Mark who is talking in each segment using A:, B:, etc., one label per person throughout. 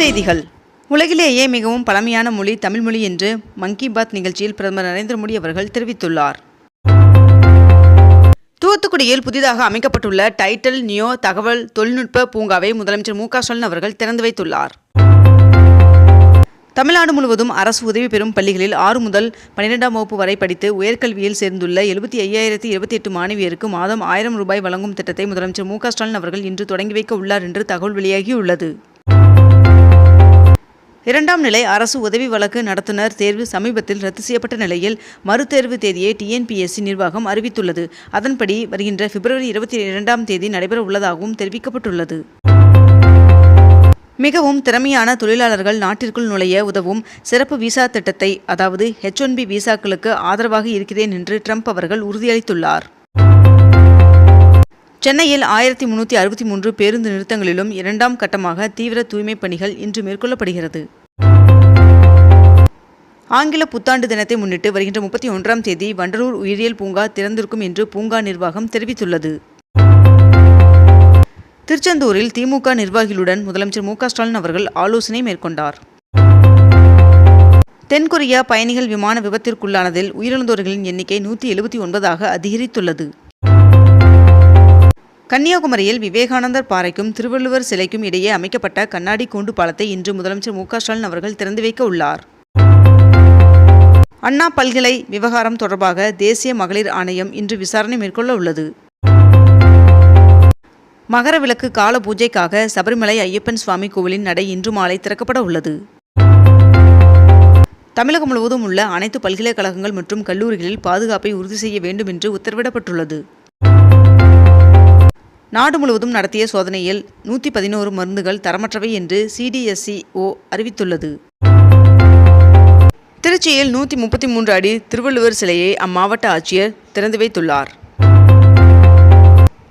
A: செய்திகள். உலகிலேயே மிகவும் பழமையான மொழி தமிழ் மொழி என்று மங்கி பாத் நிகழ்ச்சியில் பிரதமர் நரேந்திர மோடி அவர்கள் தெரிவித்துள்ளார். தூத்துக்குடியில் புதிதாக அமைக்கப்பட்டுள்ள டைட்டல் நியோ தகவல் தொழில்நுட்ப பூங்காவை முதலமைச்சர் மு க ஸ்டாலின் அவர்கள் திறந்து வைத்துள்ளார். தமிழ்நாடு முழுவதும் அரசு உதவி பெறும் பள்ளிகளில் ஆறு முதல் பன்னிரெண்டாம் வகுப்பு வரை படித்து உயர்கல்வியில் சேர்ந்துள்ள எழுபத்தி ஐயாயிரத்தி இருபத்தி எட்டு மாணவியருக்கு மாதம் ஆயிரம் ரூபாய் வழங்கும் திட்டத்தை முதலமைச்சர் மு க ஸ்டாலின் அவர்கள் இன்று தொடங்கி வைக்க உள்ளார் என்று தகவல் வெளியாகியுள்ளது. இரண்டாம் நிலை அரசு உதவி வழக்கு நடத்துனர் தேர்வு சமீபத்தில் ரத்து செய்யப்பட்ட நிலையில் மறுதேர்வு தேதியை டிஎன்பிஎஸ்சி நிர்வாகம் அறிவித்துள்ளது. அதன்படி வருகின்ற பிப்ரவரி இருபத்தி இரண்டாம் தேதி நடைபெற உள்ளதாகவும் தெரிவிக்கப்பட்டுள்ளது. மிகவும் திறமையான தொழிலாளர்கள் நாட்டிற்குள் நுழைய உதவும் சிறப்பு விசா திட்டத்தை அதாவது ஹெச் ஒன் பி விசாக்களுக்கு ஆதரவாக இருக்கிறேன் என்று ட்ரம்ப் அவர்கள் உறுதியளித்துள்ளார். சென்னையில் ஆயிரத்தி முன்னூற்றி அறுபத்தி மூன்று பேருந்து நிறுத்தங்களிலும் இரண்டாம் கட்டமாக தீவிர தூய்மைப் பணிகள் இன்று மேற்கொள்ளப்படுகிறது. ஆங்கில புத்தாண்டு தினத்தை முன்னிட்டு வருகின்ற முப்பத்தி ஒன்றாம் தேதி வண்டலூர் உயிரியல் பூங்கா திறந்திருக்கும் என்று பூங்கா நிர்வாகம் தெரிவித்துள்ளது. திருச்செந்தூரில் திமுக நிர்வாகிகளுடன் முதலமைச்சர் மு ஸ்டாலின் அவர்கள் ஆலோசனை மேற்கொண்டார். தென்கொரியா பயணிகள் விமான விபத்திற்குள்ளானதில் உயிரிழந்தோர்களின் எண்ணிக்கை நூற்றி எழுபத்தி ஒன்பதாக அதிகரித்துள்ளது. கன்னியாகுமரியில் விவேகானந்தர் பாறைக்கும் திருவள்ளுவர் சிலைக்கும் இடையே அமைக்கப்பட்ட கண்ணாடி கூண்டு பாலத்தை இன்று முதலமைச்சர் மு ஸ்டாலின் அவர்கள் திறந்து வைக்க உள்ளார். அண்ணா பல்கலை விவகாரம் தொடர்பாக தேசிய மகளிர் ஆணையம் இன்று விசாரணை மேற்கொள்ள உள்ளது. மகர விளக்கு கால பூஜைக்காக சபரிமலை ஐயப்பன் சுவாமி கோவிலின் நடை இன்று மாலை திறக்கப்பட உள்ளது. தமிழகம் முழுவதும் உள்ள அனைத்து பல்கலைக்கழகங்கள் மற்றும் கல்லூரிகளில் பாதுகாப்பை உறுதி செய்ய வேண்டும் என்று உத்தரவிடப்பட்டுள்ளது. நாடு முழுவதும் நடத்திய சோதனையில் நூற்றி பதினோரு மருந்துகள் தரமற்றவை என்று சிடிஎஸ்சிஓ அறிவித்துள்ளது. திருச்சியில் நூற்றி முப்பத்தி மூன்று அடி திருவள்ளுவர் சிலையை அம்மாவட்ட ஆட்சியர் திறந்து வைத்துள்ளார்.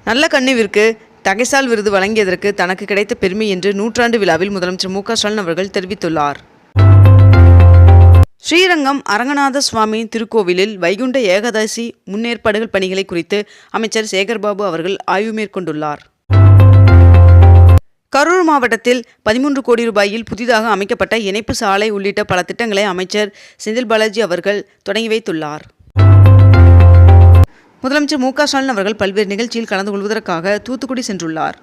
A: நல்ல கண்ணுவிற்கு தகைசால் விருது வழங்கியதற்கு தனக்கு கிடைத்த பெருமை என்று நூற்றாண்டு விழாவில் முதலமைச்சர் மு க ஸ்டாலின் அவர்கள் தெரிவித்துள்ளார். ஸ்ரீரங்கம் அரங்கநாத சுவாமி திருக்கோவிலில் வைகுண்ட ஏகாதசி முன்னேற்பாடுகள் பணிகளை குறித்து அமைச்சர் சேகர்பாபு அவர்கள் ஆய்வு மேற்கொண்டுள்ளார். கரூர் மாவட்டத்தில் பதிமூன்று கோடி ரூபாயில் புதிதாக அமைக்கப்பட்ட இணைப்பு சாலை உள்ளிட்ட பல திட்டங்களை அமைச்சர் செந்தில் பாலாஜி அவர்கள் தொடங்கி வைத்துள்ளார். முதலமைச்சர் மு க ஸ்டாலின் அவர்கள் பல்வேறு நிகழ்ச்சியில் கலந்து கொள்வதற்காக தூத்துக்குடி சென்றுள்ளார்.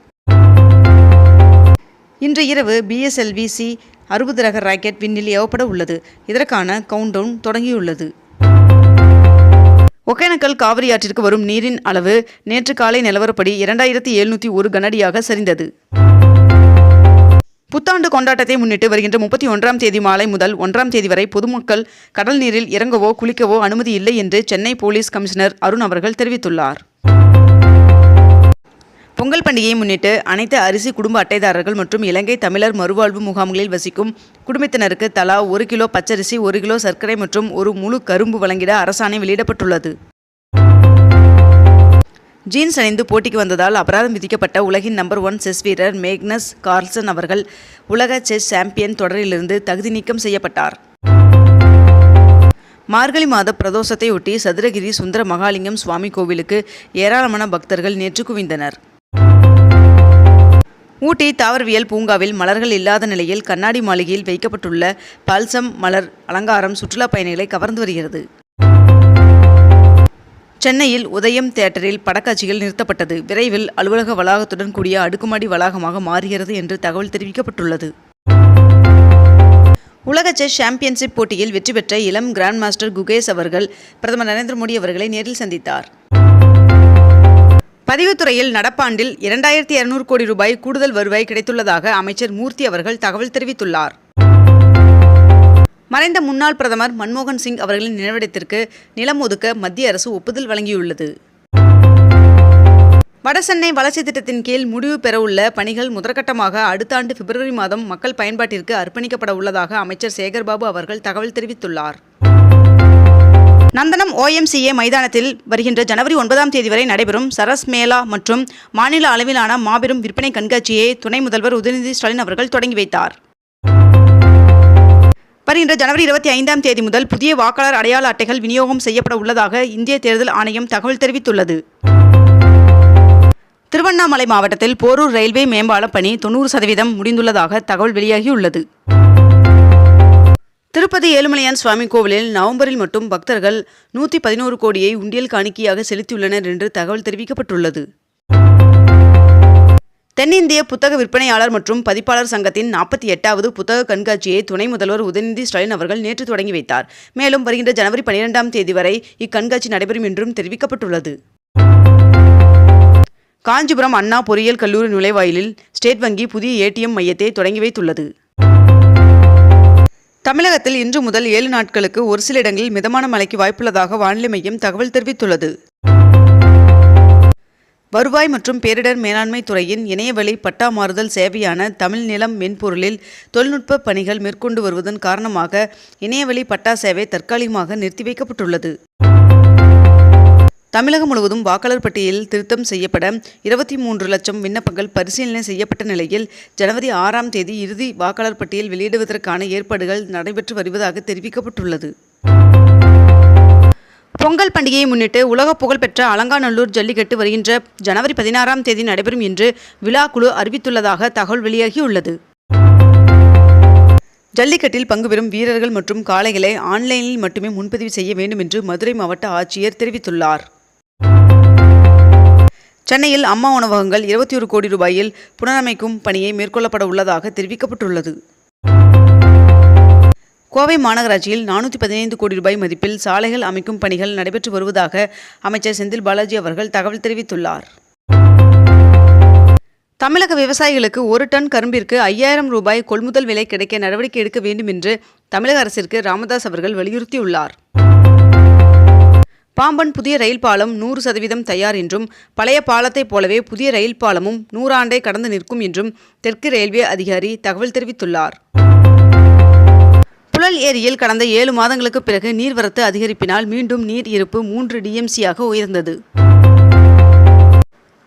A: இன்று இரவு பிஎஸ்எல்விசி அறுபது ரக ராக்கெட் விண்ணில் ஏவப்பட உள்ளது. இதற்கான கவுண்டவுன் தொடங்கியுள்ளது. ஒகேனக்கல் காவிரி ஆற்றிற்கு வரும் நீரின் அளவு நேற்று காலை நிலவரப்படி இரண்டாயிரத்தி எழுநூற்றி ஒரு கனடியாக சரிந்தது. புத்தாண்டு கொண்டாட்டத்தை முன்னிட்டு வருகின்ற முப்பத்தி ஒன்றாம் தேதி மாலை முதல் ஒன்றாம் தேதி வரை பொதுமக்கள் கடல் நீரில் இறங்கவோ குளிக்கவோ அனுமதி இல்லை என்று சென்னை போலீஸ் கமிஷனர் அருண் அவர்கள் தெரிவித்துள்ளார். பொங்கல் பண்டிகையை முன்னிட்டு அனைத்து அரிசி குடும்ப அட்டைதாரர்கள் மற்றும் இலங்கை தமிழர் மறுவாழ்வு முகாம்களில் வசிக்கும் குடும்பத்தினருக்கு தலா ஒரு கிலோ பச்சரிசி ஒரு கிலோ சர்க்கரை மற்றும் ஒரு முழு கரும்பு வழங்கிட அரசாணை வெளியிடப்பட்டுள்ளது. ஜீன்ஸ் அணிந்து போட்டிக்கு வந்ததால் அபராதம் விதிக்கப்பட்ட உலகின் நம்பர் ஒன் செஸ் வீரர் மேக்னஸ் கார்ல்சன் அவர்கள் உலக செஸ் சாம்பியன் தொடரிலிருந்து தகுதி நீக்கம் செய்யப்பட்டார். மார்கழி மாத பிரதோஷத்தையொட்டி சதுரகிரி சுந்தர மகாலிங்கம் சுவாமி கோவிலுக்கு ஏராளமான பக்தர்கள் நேற்று குவிந்தனர். ஊட்டி தாவரவியல் பூங்காவில் மலர்கள் இல்லாத நிலையில் கண்ணாடி மாளிகையில் வைக்கப்பட்டுள்ள பல்சம் மலர் அலங்காரம் சுற்றுலா பயணிகளை கவர்ந்து வருகிறது. சென்னையில் உதயம் தியேட்டரில் படக்காட்சிகள் நிறுத்தப்பட்டது. விரைவில் அலுவலக வளாகத்துடன் கூடிய அடுக்குமாடி வளாகமாக மாறுகிறது என்று தகவல் தெரிவிக்கப்பட்டுள்ளது. உலக செஸ் சாம்பியன்ஷிப் போட்டியில் வெற்றி பெற்ற இளம் கிராண்ட் மாஸ்டர் குகேஷ் அவர்கள் பிரதமர் நரேந்திர மோடி அவர்களை நேரில் சந்தித்தார். பதிவுத்துறையில் நடப்பாண்டில் இரண்டாயிரத்தி இருநூறு கோடி ரூபாய் கூடுதல் வருவாய் கிடைத்துள்ளதாக அமைச்சர் மூர்த்தி அவர்கள் தகவல் தெரிவித்துள்ளார். மறைந்த முன்னாள் பிரதமர் மன்மோகன் சிங் அவர்களின் நினைவிடத்திற்கு நிலம் ஒதுக்க மத்திய அரசு ஒப்புதல் வழங்கியுள்ளது. வடசென்னை வளர்ச்சி திட்டத்தின் கீழ் முடிவு பெறவுள்ள பணிகள் முதற்கட்டமாக அடுத்த ஆண்டு பிப்ரவரி மாதம் மக்கள் பயன்பாட்டிற்கு அர்ப்பணிக்கப்பட உள்ளதாக அமைச்சர் சேகர்பாபு அவர்கள் தகவல் தெரிவித்துள்ளார். நந்தனம் ஓஎம்சிஏ மைதானத்தில் வருகின்ற ஜனவரி ஒன்பதாம் தேதி வரை நடைபெறும் சரஸ் மேளா மற்றும் மாநில அளவிலான மாபெரும் விற்பனை கண்காட்சியை துணை முதல்வர் உதயநிதி ஸ்டாலின் அவர்கள் தொடங்கி வைத்தார். வருகின்ற ஜனவரி இருபத்தி ஐந்தாம் தேதி முதல் புதிய வாக்காளர் அடையாள அட்டைகள் விநியோகம் செய்யப்பட உள்ளதாக இந்திய தேர்தல் ஆணையம் தகவல் தெரிவித்துள்ளது. திருவண்ணாமலை மாவட்டத்தில் போரூர் ரயில்வே மேம்பால பணி தொண்ணூறு சதவீதம் முடிந்துள்ளதாக தகவல் வெளியாகியுள்ளது. திருப்பதி ஏழுமலையான் சுவாமி கோவிலில் நவம்பரில் மட்டும் பக்தர்கள் நூற்றி பதினோரு கோடியை உண்டியல் காணிக்கையாக செலுத்தியுள்ளனர் என்று தகவல் தெரிவிக்கப்பட்டுள்ளது. தென்னிந்திய புத்தக விற்பனையாளர் மற்றும் பதிப்பாளர் சங்கத்தின் நாற்பத்தி எட்டாவது புத்தக கண்காட்சியை துணை முதல்வர் உதயநிதி ஸ்டாலின் அவர்கள் நேற்று தொடங்கி வைத்தார். மேலும் வருகின்ற ஜனவரி பனிரெண்டாம் தேதி வரை இக்கண்காட்சி நடைபெறும் என்றும் தெரிவிக்கப்பட்டுள்ளது. காஞ்சிபுரம் அண்ணா பொறியியல் கல்லூரி நுழைவாயிலில் ஸ்டேட் வங்கி புதிய ஏடிஎம் மையத்தை தொடங்கி வைத்துள்ளது. தமிழகத்தில் இன்று முதல் ஏழு நாட்களுக்கு ஒரு சில இடங்களில் மிதமான மழைக்கு வாய்ப்புள்ளதாக வானிலை மையம் தகவல் தெரிவித்துள்ளது. வருவாய் மற்றும் பேரிடர் மேலாண்மை துறையின் இணையவழி பட்டா மாறுதல் சேவையான தமிழ் நிலம் மென்பொருளில் தொழில்நுட்ப பணிகள் மேற்கொண்டு வருவதன் காரணமாக இணையவழி பட்டா சேவை தற்காலிகமாக நிறுத்தி வைக்கப்பட்டுள்ளது. தமிழகம் முழுவதும் வாக்காளர் பட்டியலில் திருத்தம் செய்யப்பட இருபத்தி மூன்று லட்சம் விண்ணப்பங்கள் பரிசீலனை செய்யப்பட்ட நிலையில் ஜனவரி ஆறாம் தேதி இறுதி வாக்காளர் பட்டியல் வெளியிடுவதற்கான ஏற்பாடுகள் நடைபெற்று வருவதாக தெரிவிக்கப்பட்டுள்ளது. பொங்கல் பண்டிகையை முன்னிட்டு உலக புகழ்பெற்ற அலங்காநல்லூர் ஜல்லிக்கட்டு வருகின்ற ஜனவரி பதினாறாம் தேதி நடைபெறும் என்று விழா குழு அறிவித்துள்ளதாக தகவல் வெளியாகியுள்ளது. ஜல்லிக்கட்டில் பங்குபெறும் வீரர்கள் மற்றும் காளைகளை ஆன்லைனில் மட்டுமே முன்பதிவு செய்ய வேண்டும் என்று மதுரை மாவட்ட ஆட்சியர் தெரிவித்துள்ளார். சென்னையில் அம்மா உணவகங்கள் இருபத்தி ஒரு கோடி ரூபாயில் புனரமைக்கும் பணியை மேற்கொள்ளப்பட உள்ளதாக தெரிவிக்கப்பட்டுள்ளது. கோவை மாநகராட்சியில் நானூற்றி பதினைந்து கோடி ரூபாய் மதிப்பில் சாலைகள் அமைக்கும் பணிகள் நடைபெற்று வருவதாக அமைச்சர் செந்தில் பாலாஜி அவர்கள் தகவல் தெரிவித்துள்ளார். தமிழக விவசாயிகளுக்கு ஒரு டன் கரும்பிற்கு ஐயாயிரம் ரூபாய் கொள்முதல் விலை கிடைக்க நடவடிக்கை எடுக்க வேண்டும் என்று தமிழக அரசிற்கு ராமதாஸ் அவர்கள் வலியுறுத்தியுள்ளார். பாம்பன் புதிய ரயில் பாலம் நூறு சதவீதம் தயார் என்றும் பழைய பாலத்தைப் போலவே புதிய ரயில் பாலமும் நூறாண்டை கடந்து நிற்கும் என்றும் தெற்கு ரயில்வே அதிகாரி தகவல் தெரிவித்துள்ளார். புழல் ஏரியில் கடந்த ஏழு மாதங்களுக்கு பிறகு நீர்வரத்து அதிகரிப்பினால் மீண்டும் நீர் இருப்பு மூன்று டிஎம்சியாக உயர்ந்தது.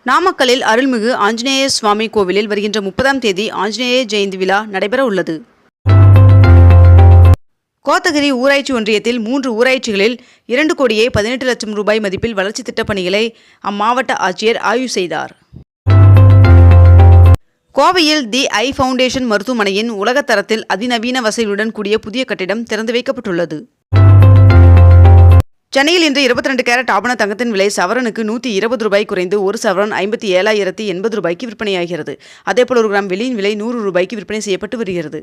A: நாமக்கல்லில் அருள்மிகு ஆஞ்சநேய சுவாமி கோவிலில் வருகின்ற முப்பதாம் தேதி ஆஞ்சநேய ஜெயந்தி விழா நடைபெற உள்ளது கோத்தகிரி ஊராட்சி ஒன்றியத்தில் மூன்று ஊராட்சிகளில் இரண்டு கோடியே பதினெட்டு லட்சம் ரூபாய் மதிப்பில் வளர்ச்சி திட்டப் பணிகளை அம்மாவட்ட ஆட்சியர் ஆய்வு செய்தார். கோவையில் தி ஐ ஃபவுண்டேஷன் மருத்துவமனையின் உலகத்தரத்தில் அதிநவீன வசதியுடன் கூடிய புதிய கட்டிடம் திறந்து வைக்கப்பட்டுள்ளது. சென்னையில் இன்று இருபத்தி ரெண்டு கேரட் ஆபண தங்கத்தின் விலை சவரனுக்கு நூற்றி இருபது ரூபாய் குறைந்து ஒரு சவரன் ஐம்பத்தி ஏழாயிரத்தி எண்பது ரூபாய்க்கு விற்பனையாகிறது. அதேபோல் ஒரு கிராம் வெளியின் விலை நூறு ரூபாய்க்கு விற்பனை செய்யப்பட்டு வருகிறது.